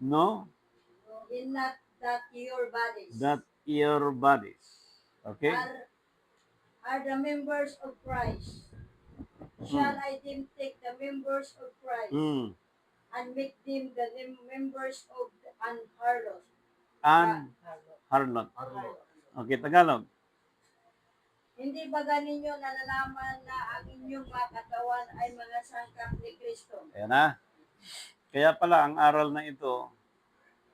no, in not that your bodies that your bodies. Okay? are, are the members of Christ. Shall I then take the members of Christ Mm. and make them the mem- members of the an harlot? And Harlot. harlot. Harlot. Okay, Tagalog. Hindi ba ganinyo nalalaman na ang inyong mga katawan ay mga sangkap ni Kristo? Ayan na. Kaya pala, ang aral na ito,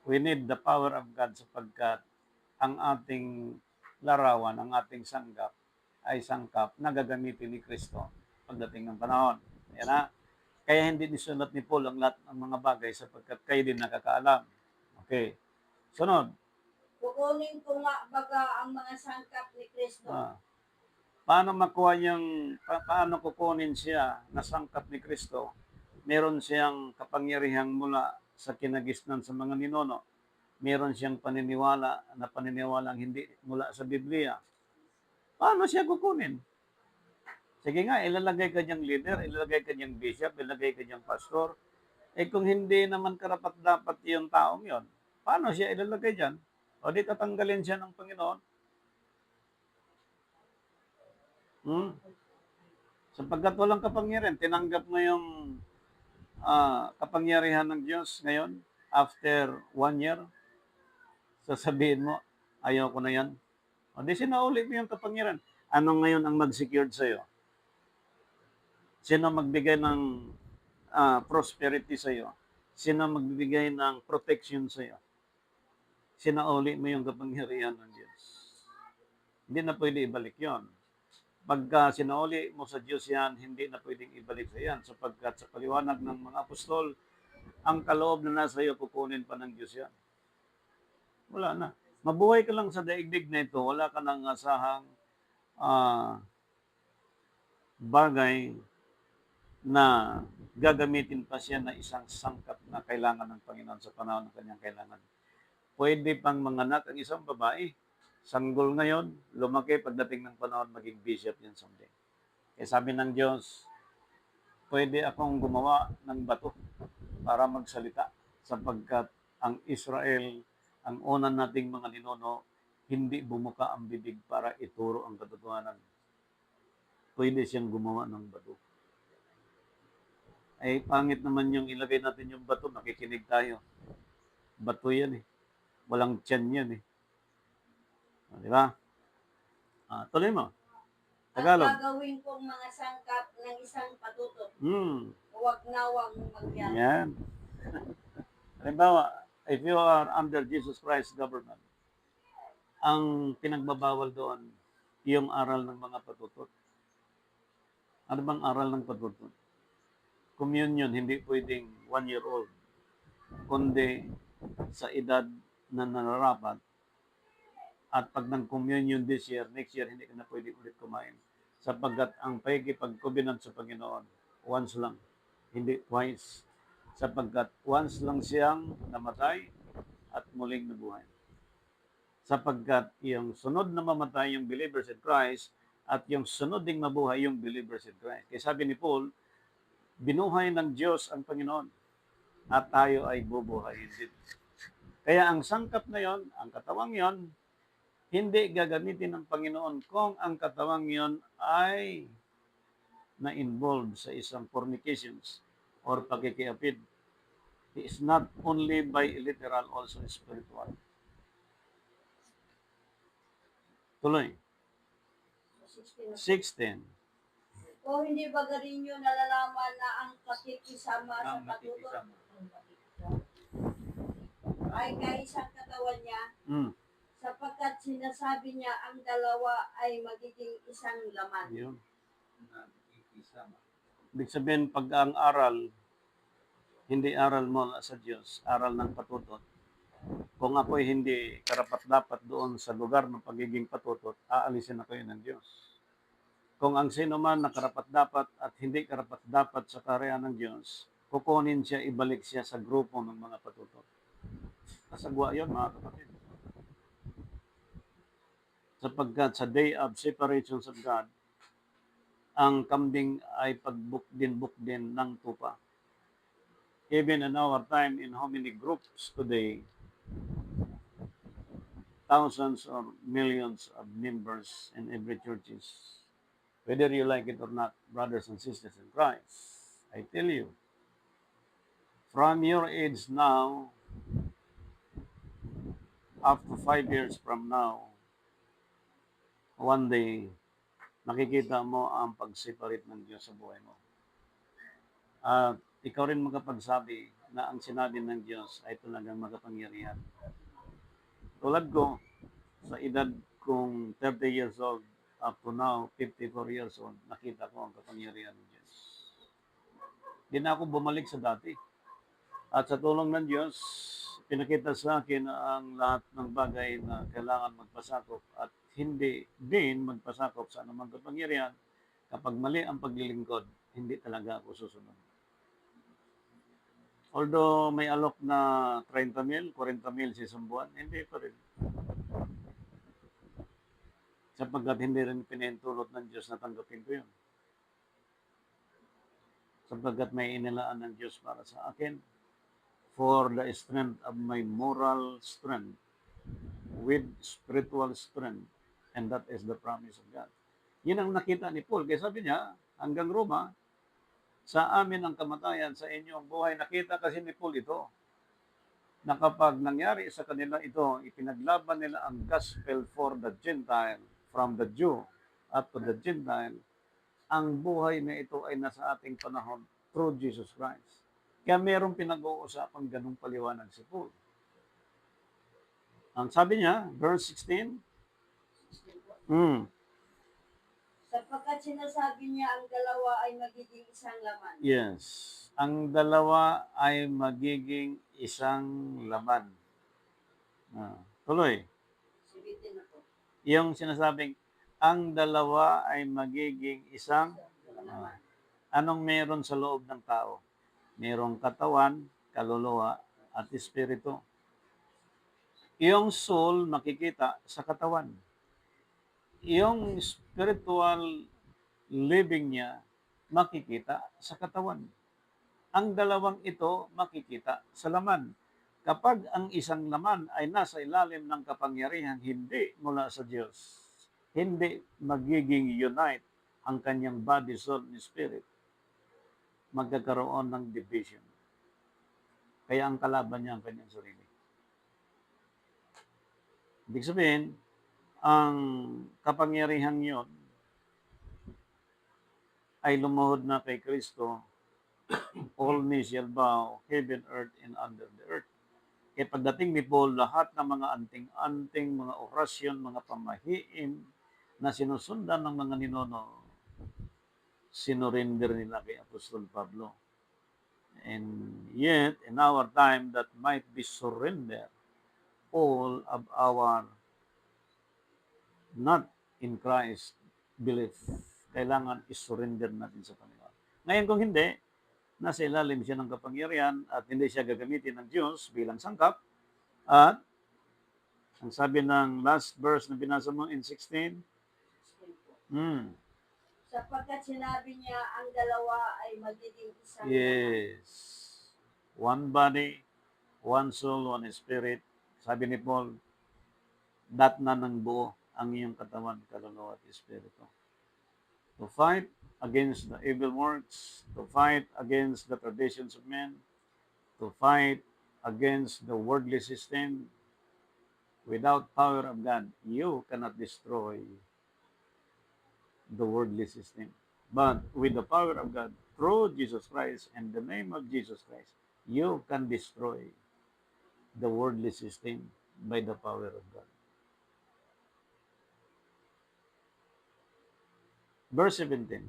we need the power of God sapagkat ang ating larawan, ang ating sanggap, ay sangkap na gagamitin ni Kristo pagdating ng panahon. Ayan na. Kaya hindi nisulat ni Paul ang lahat ng mga bagay sapagkat kayo din nakakaalam. Okay. Sunod. Kukunin ko nga baga ang mga sangkap ni Kristo. Ah. Paano makuha yung, pa- paano kukunin siya na sangkap ni Kristo? Meron siyang kapangyarihang mula sa kinagisnan sa mga ninono. Meron siyang paniniwala na paniniwalang hindi mula sa Biblia. Paano siya kukunin? Sige nga, ilalagay ka niyang leader, ilalagay ka niyang bishop, ilalagay ka niyang pastor. Eh kung hindi naman karapat dapat yung taong yon, paano siya ilalagay dyan? O di tatanggalin siya ng Panginoon? Hmm? Sapagkat walang kapangyarihan, tinanggap mo yung ah, kapangyarihan ng Diyos ngayon, after one year, sasabihin mo, ayaw ko na yan. O di sinauli mo yung kapangyarihan. Ano ngayon ang mag-secured sa'yo? Sino magbigay ng ah, prosperity sa'yo? Sino magbigay ng protection sa'yo? Sinauli mo yung kapangyarihan ng Diyos. Hindi na pwede ibalik yon pagka sinauli mo sa Diyos yan, hindi na pwedeng ibalik sa yan sapagkat sa paliwanag ng mga apostol, ang kaloob na nasa iyo kukunin pa ng Diyos yan. Wala na. Mabuhay ka lang sa daigdig na ito, wala ka nang asahang ah, bagay na gagamitin pa siya na isang sangkap na kailangan ng Panginoon sa panahon ng kanyang kailangan. Pwede pang manganak ang isang babae, sanggol ngayon, lumaki pagdating ng panahon maging bishop yan someday. Kaya sabi ng Diyos, pwede akong gumawa ng bato para magsalita sapagkat ang Israel, ang una nating mga ninuno, hindi bumuka ang bibig para ituro ang katotohanan. Pwede siyang gumawa ng bato. Ay, pangit naman yung ilagay natin yung bato, nakikinig tayo. Bato yan eh. Walang tiyan yan eh. Ah, Di ba? Ah, tuloy mo. Tagalog. At gagawin kong mga sangkap ng isang patutot. Hmm. Huwag nawang magyan. Yan. Halimbawa, if you are under Jesus Christ government, ang pinagbabawal doon, yung aral ng mga patutot. Ano bang aral ng patutot? Communion, hindi pwedeng one year old, kundi sa edad na nararapat. At pag nang-communion this year, next year, hindi ka na pwede ulit kumain. Sapagkat ang pagkipag-covenant sa Panginoon, once lang, hindi twice. Sapagkat once lang siyang namatay at muling nabuhay. Sapagkat yung sunod na mamatay yung believers in Christ at yung sunod ding mabuhay yung believers in Christ. Kaya sabi ni Paul, binuhay ng Diyos ang Panginoon at tayo ay bubuhayin din. Kaya ang sangkap na yon, ang katawang yon, hindi gagamitin ng Panginoon kung ang katawang yon ay na-involve sa isang fornications or pakikiapid. He is not only by literal, also spiritual. Tuloy. 16. O hindi ba garin nyo nalalaman na ang pakikisama sa makikisama. ay kaisang katawan niya Mm. Sapagkat sinasabi niya ang dalawa ay magiging isang laman. Yun. Ibig sabihin, pag ang aral, hindi aral mo sa Diyos, aral ng patutot. Kung ako'y hindi karapat-dapat doon sa lugar ng pagiging patutot, aalisin ako yun ng Diyos. Kung ang sino man na karapat-dapat at hindi karapat-dapat sa karya ng Diyos, kukunin siya, ibalik siya sa grupo ng mga patutot. Kasagwa yun, mga kapatid. Sapagkat sa day of separations of God, ang kambing ay pagbukdin-bukdin ng tupa. even in our time, in how many groups today, thousands or millions of members in every churches, whether you like it or not, brothers and sisters in Christ, I tell you, from your age now, up to five years from now, one day, makikita mo ang pag-separate ng Diyos sa buhay mo. At ikaw rin makapagsabi na ang sinabi ng Diyos ay talagang makapangyarihan. Tulad ko, sa edad kong 30 years old, up to now, 54 years old, nakita ko ang kapangyarihan ng Diyos. Hindi na ako bumalik sa dati. At sa tulong ng Diyos, pinakita sa akin ang lahat ng bagay na kailangan magpasakop at hindi din magpasakop sa anumang kapangyarihan. Kapag mali ang paglilingkod, hindi talaga ako susunod. Although may alok na 30 mil, 40 mil sa isang buwan, hindi pa rin. Sapagkat hindi rin pinahintulot ng Diyos na tanggapin ko yun. Sapagkat may inilaan ng Diyos para sa akin for the strength of my moral strength with spiritual strength. And that is the promise of God. Yun ang nakita ni Paul. Kaya sabi niya, hanggang Roma, sa amin ang kamatayan, sa inyong buhay. Nakita kasi ni Paul ito, na kapag nangyari sa kanila ito, ipinaglaban nila ang gospel for the Gentile, from the Jew up to the Gentile, ang buhay na ito ay nasa ating panahon through Jesus Christ. Kaya merong pinag-uusapan ganung paliwanag si Paul. Ang sabi niya, verse 16, mm, Sapagkat sinasabi niya ang dalawa ay magiging isang laman. yes, ang dalawa ay magiging isang laman. Ah, tuloy. Subitin ako. yung sinasabing ang dalawa ay magiging isang ah, anong meron sa loob ng tao? Merong katawan, kaluluwa, at espiritu. Yung soul makikita sa katawan. Yung spiritual living niya makikita sa katawan. Ang dalawang ito makikita sa laman. Kapag ang isang laman ay nasa ilalim ng kapangyarihan hindi mula sa Diyos, hindi magiging unite ang kanyang body, soul, and spirit. Magkakaroon ng division. Kaya ang kalaban niya ang kanyang sarili. Ibig sabihin, ang kapangyarihan yon ay lumuhod na kay Kristo, all knee shall bow, heaven, earth, and under the earth. Kaya pagdating ni Paul, lahat ng mga anting-anting, mga orasyon, mga pamahiin na sinusundan ng mga ninono, sinurrender nila kay Apostol Pablo. And yet, in our time, that might be surrender all of our not in Christ belief. Kailangan isurrender natin sa Panginoon. Ngayon kung hindi, nasa ilalim siya ng kapangyarihan at hindi siya gagamitin ng Diyos bilang sangkap. At ang sabi ng last verse na binasa mo in 16, hmm, Sapagkat sinabi niya ang dalawa ay magiging isang yes, one body, one soul, one spirit. Sabi ni Paul, dat na ng buo ang iyong katawan, kaluluwa at espiritu. To fight against the evil works, to fight against the traditions of men, to fight against the worldly system. Without power of God, you cannot destroy the worldly system. But with the power of God, through Jesus Christ and the name of Jesus Christ, you can destroy the worldly system by the power of God. Verse 17.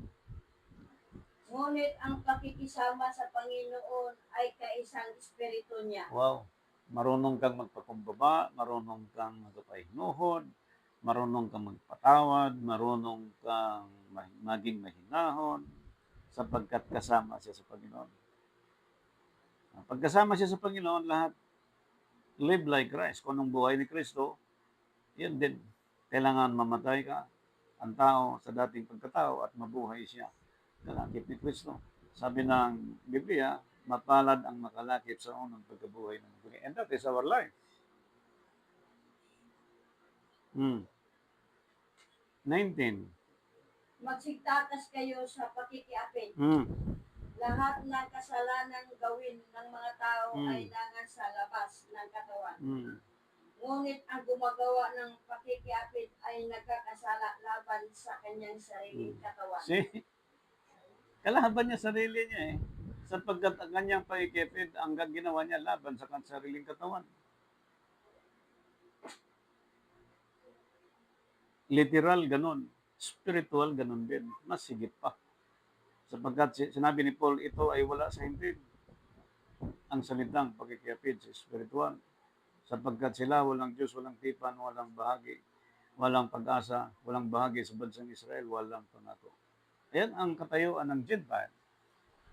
Ngunit ang pakikisama sa Panginoon ay kaisang espiritu niya. Wow. Marunong kang magpakumbaba, marunong kang magpahinuhod, marunong kang magpatawad, marunong kang ma- maging mahinahon, sapagkat kasama siya sa Panginoon. Pagkasama siya sa Panginoon, lahat live like Christ. Kung anong buhay ni Kristo, yun din. Kailangan mamatay ka, ang tao sa dating pagkatao at mabuhay siya. Kalakip ni Kristo. Sabi ng Biblia, mapalad ang makalakip sa unang pagkabuhay ng muli. And that is our life. Hmm. 19. Magsigtakas kayo sa pakikiapit. Hmm. Lahat ng kasalanan gawin ng mga tao Mm. ay nangan sa labas ng katawan. Hmm. Ngunit ang gumagawa ng pakikiapit ay nagkakasala laban sa kanyang sariling katawan. See? Kalaban niya sarili niya eh. Sapagkat ang kanyang paikipid, ang ginawa niya laban sa kanyang sariling katawan. Literal ganun. Spiritual ganun din. Mas sigit pa. Sapagkat si- sinabi ni Paul, ito ay wala sa hindi. Ang salitang pagkikipid sa spiritual. Sapagkat sila walang Diyos, walang tipan, walang bahagi, walang pag-asa, walang bahagi sa bansang Israel, walang pangako. Ayan ang katayuan ng Gentile.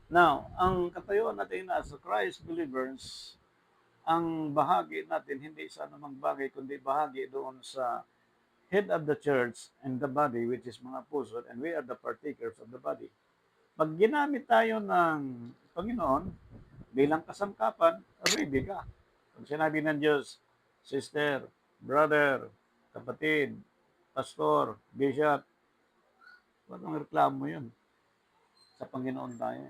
Now, ang katayuan natin as Christ believers, ang bahagi natin hindi sa anumang bagay, kundi bahagi doon sa head of the church and the body, which is mga puso, and we are the partakers of the body. Pag ginamit tayo ng Panginoon bilang kasangkapan, ready ka. Pag sinabi ng Diyos, sister, brother, kapatid, pastor, bishop, Ba't ang reklamo yun? Sa Panginoon tayo.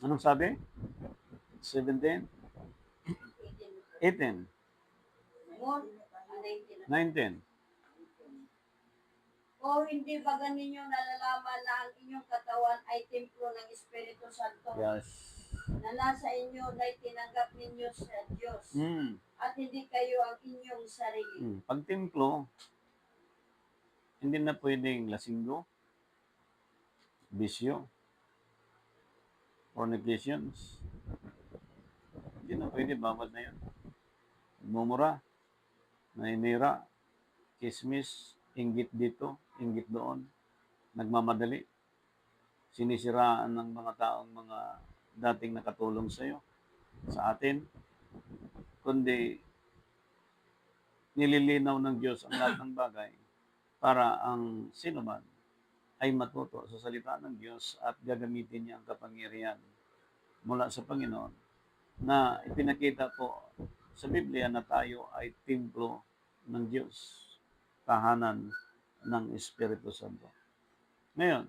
Anong sabi? 17? 18? Ngun- ah, 19. 19? O hindi ba ninyo nalalaman na ang inyong katawan ay templo ng Espiritu Santo Yes. Na nasa inyo na tinanggap ninyo sa Diyos Hmm. at hindi kayo ang inyong sarili. hmm. Pag templo, hindi na pwedeng lasinggo, bisyo, fornications. Hindi na pwede, bawal na yun. Mumura, nainira, kismis, inggit dito, inggit doon, nagmamadali, sinisiraan ng mga taong mga dating nakatulong sa iyo, sa atin, kundi nililinaw ng Diyos ang lahat ng bagay para ang sinuman ay matuto sa salita ng Diyos at gagamitin niya ang kapangyarihan mula sa Panginoon na ipinakita po sa Biblia na tayo ay templo ng Diyos, tahanan ng Espiritu Santo. Ngayon,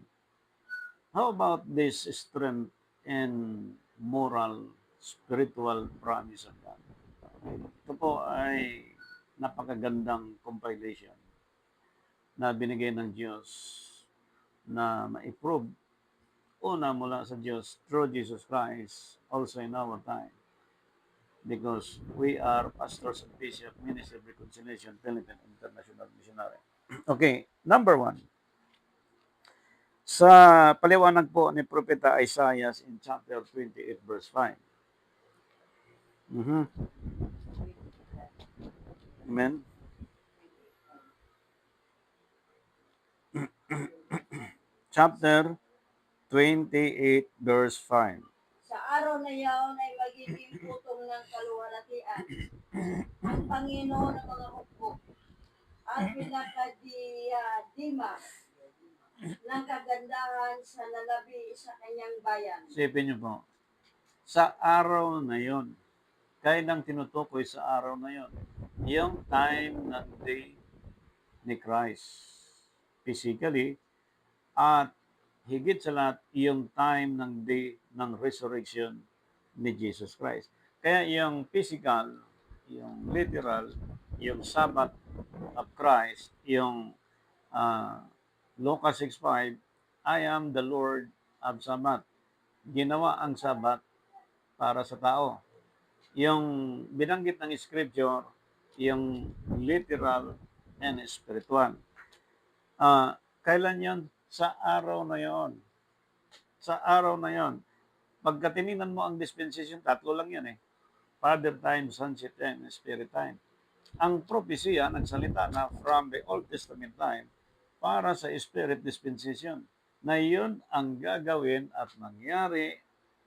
how about this strength and moral, spiritual promise of God? Ito po ay napakagandang compilation na binigay ng Diyos na ma-prove una mula sa Diyos through Jesus Christ also in our time because we are pastors and bishop, ministry of reconciliation, Philippine International Missionary. Okay, number one. Sa paliwanag po ni Propeta Isaiah in chapter 28 verse 5. Mhm. Amen. Chapter 28 verse 5. Sa araw na yaon ay magiging putong ng kaluwalhatian. Ang Panginoon ng mga hukbo at pinakadiyadima ng kagandahan sa lalabi sa kanyang bayan. Isipin niyo po, sa araw na yon, kaya nang tinutukoy sa araw na yon, yung time ng day ni Christ physically at higit sa lahat yung time ng day ng resurrection ni Jesus Christ. Kaya yung physical, yung literal, yung Sabbath of Christ, yung ah, Lucas 6.5, I am the Lord of Sabbath. Ginawa ang Sabbath para sa tao. Yung binanggit ng Scripture, yung literal and spiritual. Ah, kailan yon? Sa araw na yon. Sa araw na yon. Pagka mo ang dispensation, tatlo lang yan eh. Father time, sunset time, spirit time. Ang propesya nagsalita na from the Old Testament time para sa spirit dispensation na yun ang gagawin at mangyari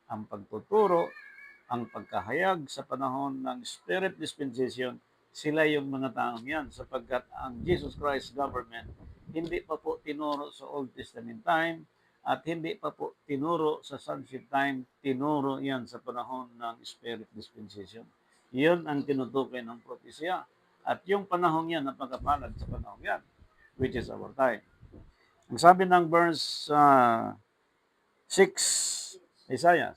ang pagtuturo, ang pagkahayag sa panahon ng spirit dispensation, sila yung mga taong yan sapagkat ang Jesus Christ government hindi pa po tinuro sa Old Testament time At hindi pa po tinuro sa sonship time, tinuro yan sa panahon ng Spirit Dispensation. Yun ang tinutukoy ng propesya. At yung panahon yan, napagapalad sa panahon yan, which is our time. Ang sabi ng verse ah, 6, Isaiah.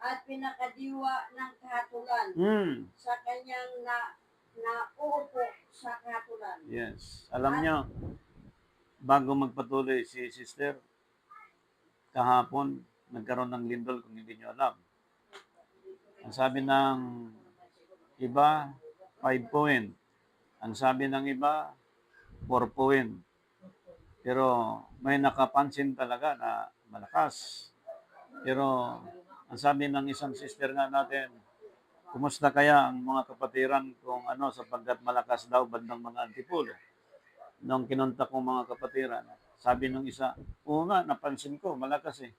At pinakadiwa ng kahatulan Hmm, sa kanyang na nauupo sa kahatulan. yes. Alam nyo, bago magpatuloy si sister, kahapon, nagkaroon ng lindol kung hindi nyo alam. Ang sabi ng iba, 5 point. Ang sabi ng iba, 4 point. Pero may nakapansin talaga na malakas. Pero ang sabi ng isang sister nga natin, kumusta kaya ang mga kapatiran kung ano sapagkat malakas daw bandang mga antipulo. Nung kinunta ko mga kapatiran, sabi nung isa, oo nga, napansin ko, malakas eh.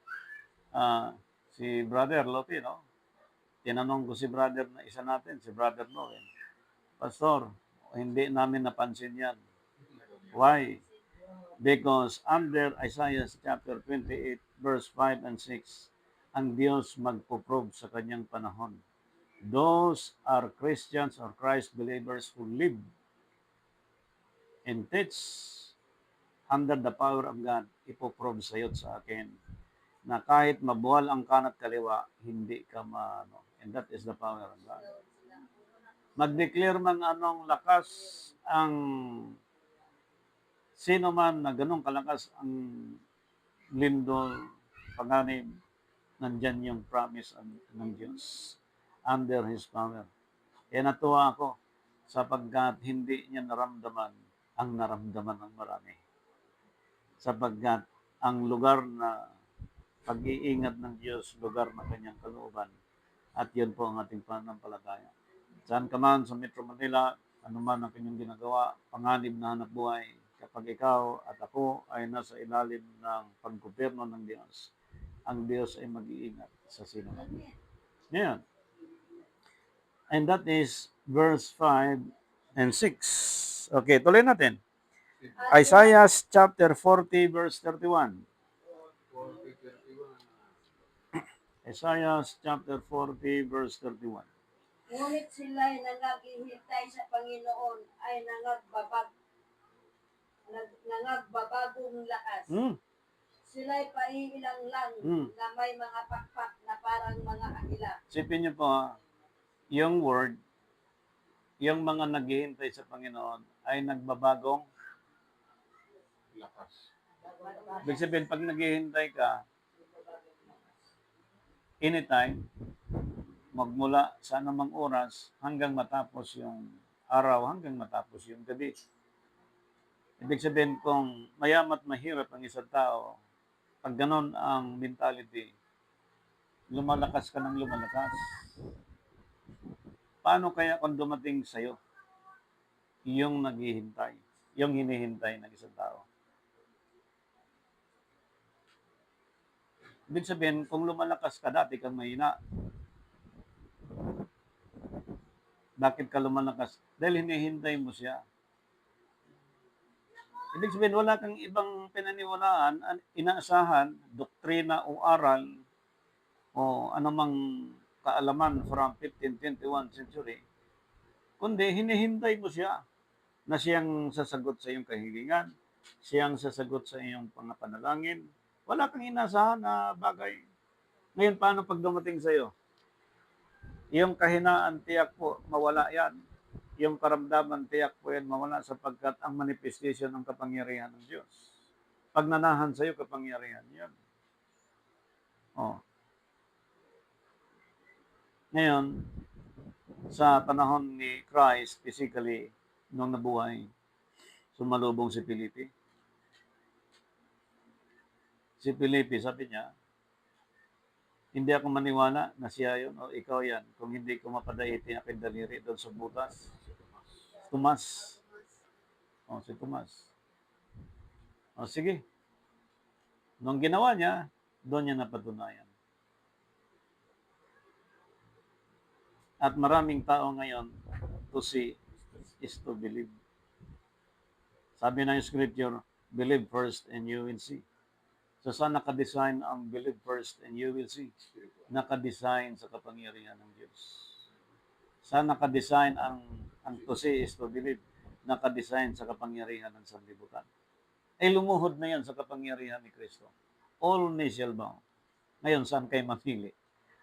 Ah, si Brother Lopi, no? Tinanong ko si brother na isa natin, si Brother Noel. Pastor, hindi namin napansin yan. Why? Because under Isaiah chapter 28, verse 5 and 6, ang Diyos magpo-prove sa kanyang panahon. Those are Christians or Christ believers who live and teach under the power of God, ipoprove sa iyo sa akin na kahit mabuwal ang kanat kaliwa, hindi ka maano. And that is the power of God. Mag-declare ng anong lakas ang sino man na ganong kalakas ang lindol, panganib, nandyan yung promise ng, Diyos under His power. Kaya natuwa ako sapagkat hindi niya naramdaman ang naramdaman ng marami. Sapagkat ang lugar na pag-iingat ng Diyos, lugar na kanyang kalooban. At yun po ang ating pananampalataya. Saan ka man sa Metro Manila, ano man ang kanyang ginagawa, panganib na hanap buhay, kapag ikaw at ako ay nasa ilalim ng paggoberno ng Diyos, ang Diyos ay mag-iingat sa sino man. Ngayon, and that is verse 5 and 6. Okay, tuloy natin. At Isaiah chapter 40 verse 31. Isaiah chapter 40 verse 31. Ngunit sila'y nangaghihintay sa Panginoon ay nangagbabag nangagbabagong lakas. Hmm. Sila'y paiilang lang Hmm. na may mga pakpak na parang mga agila. Sipin niyo po, ha, yung word, yung mga naghihintay sa Panginoon ay nagbabagong lakas. Ibig sabihin, pag naghihintay ka, anytime, magmula sa anumang oras hanggang matapos yung araw, hanggang matapos yung gabi. Ibig sabihin, kung mayamat mahirap ang isang tao, pag ganon ang mentality, lumalakas ka ng lumalakas. Paano kaya kung dumating sa'yo yung naghihintay, yung hinihintay ng isang tao? Ibig sabihin, kung lumalakas ka, dati kang mahina. Bakit ka lumalakas? Dahil hinihintay mo siya. Ibig sabihin, wala kang ibang pinaniwalaan, an- inaasahan, doktrina o aral, o anumang kaalaman from 15th, 21 century, kundi hinihintay mo siya na siyang sasagot sa iyong kahilingan, siyang sasagot sa iyong pangapanalangin, wala kang inasahan na bagay. Ngayon, paano pag dumating sa iyo? Yung kahinaan, tiyak po, mawala yan. Yung karamdaman, tiyak po yan, mawala sapagkat ang manifestation ng kapangyarihan ng Diyos. Pag nanahan sa iyo, kapangyarihan yan. Oh. Ngayon, sa panahon ni Christ, physically, nung nabuhay, sumalubong si Filipe. Si Felipe, sabi niya, hindi ako maniwala na siya yun o ikaw yan kung hindi ko mapadaiti aking daliri doon sa butas. Tomas. O, si Tomas. O, sige. Nung ginawa niya, doon niya napatunayan. At maraming tao ngayon, to see is to believe. Sabi ng scripture, believe first and you will see. So saan nakadesign ang believe first and you will see? Nakadesign sa kapangyarihan ng Diyos. Saan nakadesign ang ang to see is to believe? Nakadesign sa kapangyarihan ng sanlibutan. Ay lumuhod na yan sa kapangyarihan ni Kristo. All knee shall bow. Ngayon, saan kayo mapili?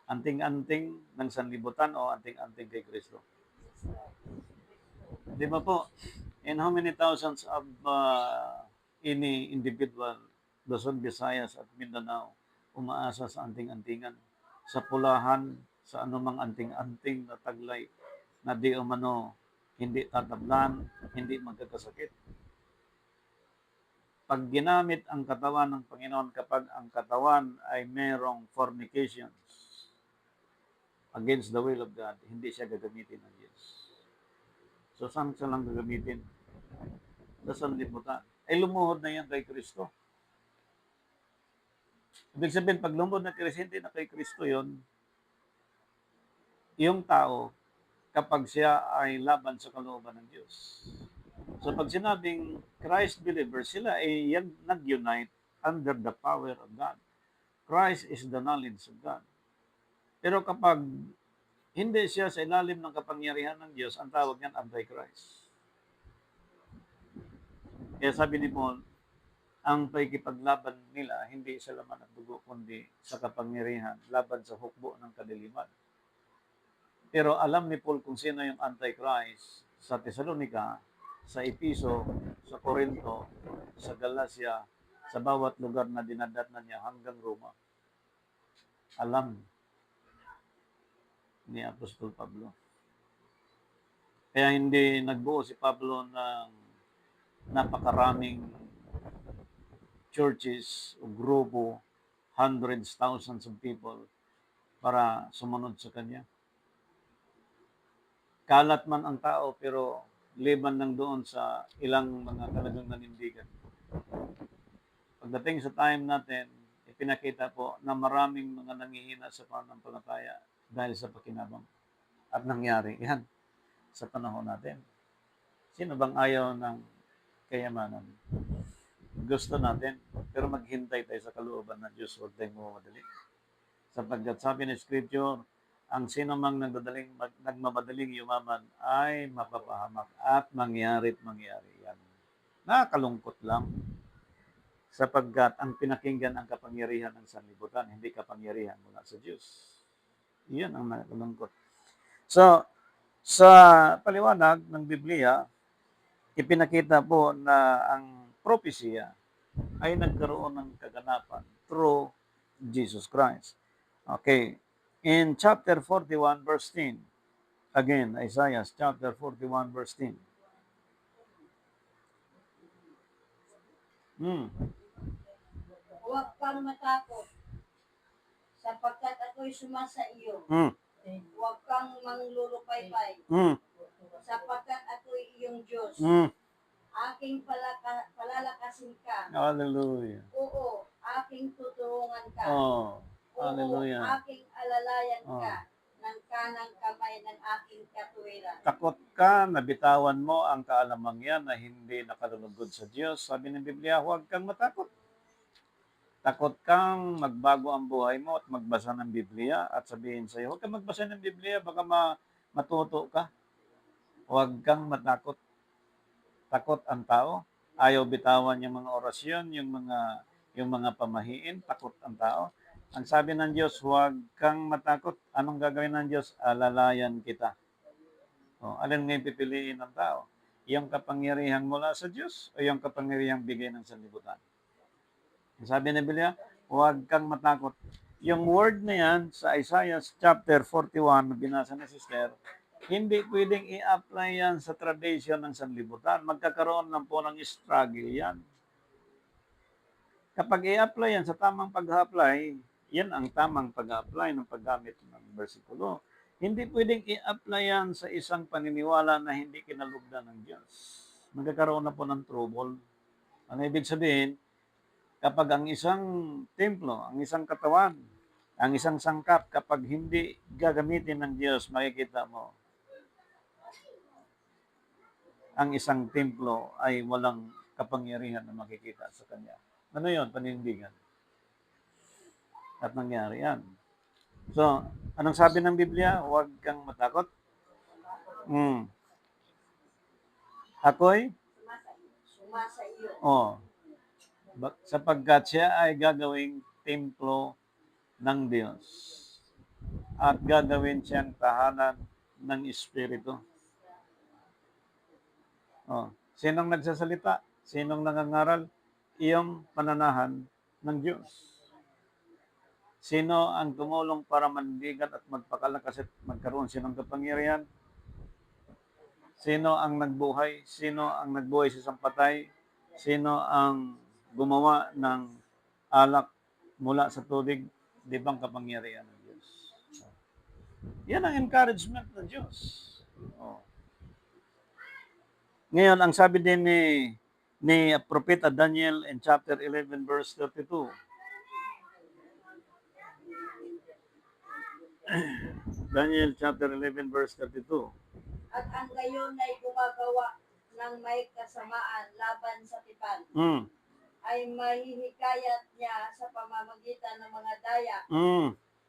Anting-anting ng sanlibutan o anting-anting kay Kristo? Di ba po? And how many thousands of uh, any individual, Luzon, Visayas at Mindanao, umaasa sa anting-antingan, sa pulahan, sa anumang anting-anting na taglay na di umano hindi tatablan, hindi magkakasakit. Pag ginamit ang katawan ng Panginoon kapag ang katawan ay merong fornications against the will of God, hindi siya gagamitin ng Diyos. So, saan siya lang gagamitin? Sa sanlibutan. Ay lumuhod na yan kay Kristo. Ibig sabihin, pag lumuhod na Kristo, hindi na kay Kristo yon yung tao, kapag siya ay laban sa kalooban ng Diyos. So pag sinabing Christ believer, sila ay nag-unite under the power of God. Christ is the knowledge of God. Pero kapag hindi siya sa ilalim ng kapangyarihan ng Diyos, ang tawag niyan Antichrist. Kaya sabi ni Paul, ang paikipaglaban nila hindi sa laman at dugo, kundi sa kapangyarihan, laban sa hukbo ng kadiliman. Pero alam ni Paul kung sino yung Antichrist sa Thessalonica, sa Episo, sa Corinto, sa Galacia, sa bawat lugar na dinadatnan niya hanggang Roma. Alam ni Apostol Pablo. Kaya hindi nagbuo si Pablo ng napakaraming churches o grupo, hundreds, thousands of people para sumunod sa kanya kalat man ang tao pero liban lang doon sa ilang mga talagang nanindigan. Pagdating sa time natin, ipinakita po na maraming mga nangihina sa pananampalataya dahil sa pakinabang. At nangyari yan sa panahon natin. Sino bang ayaw ng kayamanan? Gusto natin, pero maghintay tayo sa kalooban ng Diyos, huwag tayong mamadali. Sapagkat sabi ni Scripture, ang sino mang nagdadaling, mag, nagmamadaling yumaman ay mapapahamak at mangyarit mangyari yan. Nakakalungkot lang sapagkat ang pinakinggan ang kapangyarihan ng sanlibutan, hindi kapangyarihan mula sa Diyos. Iyan ang nakakalungkot. So, sa paliwanag ng Biblia, ipinakita po na ang propesya ay nagkaroon ng kaganapan through Jesus Christ. Okay, in chapter 41 verse 10. Again, Isaiah chapter 41 verse 10. Hmm. Huwag kang matakot, sapagkat ako'y sumasa iyo. Hmm. Huwag kang manglulupaypay, Hmm. sapagkat ako'y iyong Diyos. Hmm. Aking palaka, palalakasin ka. Hallelujah. Oo, aking tutulungan ka. Oh. Hallelujah. aking alalayan Oh. ka ng kanang kamay ng aking katuwiran. Takot ka, nabitawan mo ang kaalamang yan na hindi nakalulugod sa Diyos. Sabi ng Biblia, huwag kang matakot. Takot kang magbago ang buhay mo at magbasa ng Biblia at sabihin sa iyo, huwag kang magbasa ng Biblia, baka ma matuto ka. Huwag kang matakot. Takot ang tao. Ayaw bitawan yung mga orasyon, yung mga yung mga pamahiin, takot ang tao. Ang sabi ng Diyos, huwag kang matakot. Anong gagawin ng Diyos? Alalayan kita. O, alin ngayon pipiliin ng tao? Yung kapangyarihan mula sa Diyos o yung kapangyarihan bigay ng sanlibutan? Ang Sabi ng Biblia, huwag kang matakot. Yung word na yan sa Isaiah chapter 41 na binasa ni Sister, hindi pwedeng i-apply yan sa tradition ng sanlibutan. Magkakaroon lang po ng struggle yan. Kapag i-apply yan sa tamang pag-apply, yan ang tamang pag-apply ng paggamit ng versikulo. Hindi pwedeng i-apply yan sa isang paniniwala na hindi kinalugdan ng Diyos. Magkakaroon na po ng trouble. Ang ibig sabihin, kapag ang isang templo, ang isang katawan, ang isang sangkap, kapag hindi gagamitin ng Diyos, makikita mo, ang isang templo ay walang kapangyarihan na makikita sa kanya. Ano yon Panindigan. At nangyari yan. So, anong sabi ng Biblia? Huwag kang matakot. Mm. Ako'y, Sumasa iyo. oh, sapagkat siya ay gagawing templo ng Diyos at gagawin siyang tahanan ng Espiritu. Oh, sinong nagsasalita? Sinong nangangaral? Iyong pananahan ng Diyos. Sino ang tumulong para mandigan at magpakalakas at magkaroon siya ng kapangyarihan? Sino ang nagbuhay? Sino ang nagbuhay sa isang patay? Sino ang gumawa ng alak mula sa tubig? Di bang kapangyarihan ng Diyos? Yan ang encouragement ng Diyos. Oh. Ngayon, ang sabi din ni ni Propeta Daniel in chapter 11 verse 32. Daniel chapter 11 verse 32. At ang gayon ay gumagawa ng may kasamaan laban sa tipan Mm. ay mahihikayat niya sa pamamagitan ng mga daya. Mm.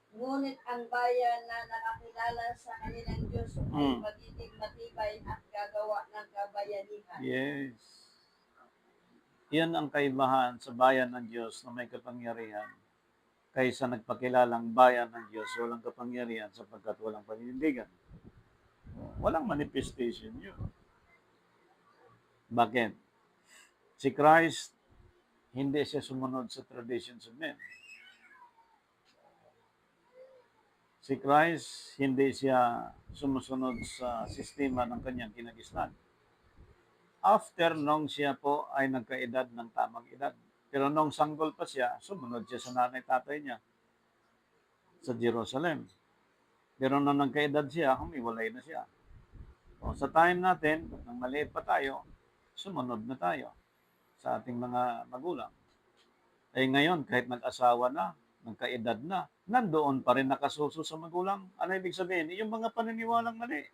Ngunit ang bayan na nakakilala sa kanilang Diyos ay Mm. magiging matibay at gagawa ng kabayanihan. Yes. Yan ang kaibahan sa bayan ng Diyos na may kapangyarihan kaysa nagpakilalang bayan ng Diyos walang kapangyarihan sapagkat walang paninindigan. Walang manifestation yun. Bakit? Si Christ, hindi siya sumunod sa traditions of men. Si Christ, hindi siya sumusunod sa sistema ng kanyang kinagisnan after nung siya po ay nagkaedad ng tamang edad. Pero nung sanggol pa siya, sumunod siya sa nanay tatay niya sa Jerusalem. Pero nung nagkaedad siya, humiwalay na siya. O, sa time natin, nang maliit pa tayo, sumunod na tayo sa ating mga magulang. Eh ngayon, kahit nag-asawa na, nagkaedad na, nandoon pa rin nakasuso sa magulang. Ano ibig sabihin? Yung mga paniniwalang mali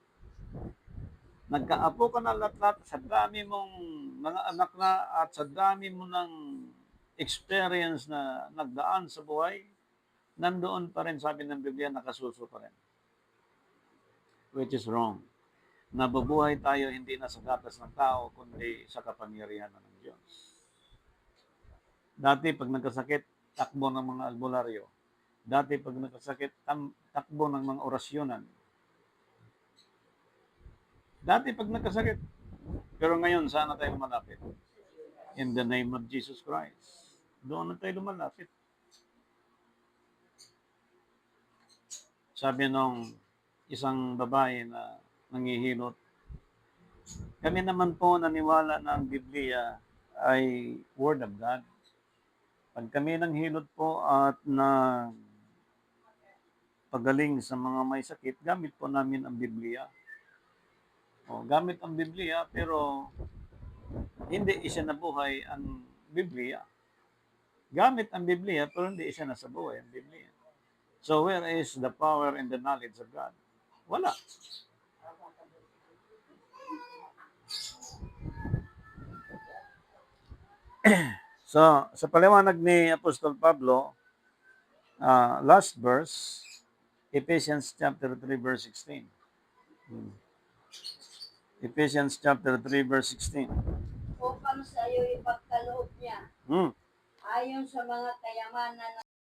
nagkaapo ka na lahat-lahat sa dami mong mga anak na at sa dami mo ng experience na nagdaan sa buhay, nandoon pa rin, sabi ng Biblia, nakasuso pa rin. Which is wrong. Nabubuhay tayo hindi na sa gatas ng tao, kundi sa kapangyarihan ng Diyos. Dati, pag nagkasakit, takbo ng mga albularyo. Dati, pag nagkasakit, takbo ng mga orasyonan. Dati pag nagkasakit. Pero ngayon, saan na tayo lumalapit? In the name of Jesus Christ. Doon na tayo lumalapit. Sabi nung isang babae na nangihilot, kami naman po naniwala na ang Biblia ay Word of God. Pag kami nang hilot po at na pagaling sa mga may sakit, gamit po namin ang Biblia. O, gamit ang Biblia, pero hindi isa nabuhay ang Biblia. Gamit ang Biblia, pero hindi isa nasa buhay ang Biblia. So where is the power and the knowledge of God? Wala. so, sa paliwanag ni Apostol Pablo, ah, last verse, Ephesians chapter 3 verse 16. Hmm. Ephesians chapter 3 verse 16. Upang sa iyo ipagkaloob niya Hmm. Ayon sa mga kayamanan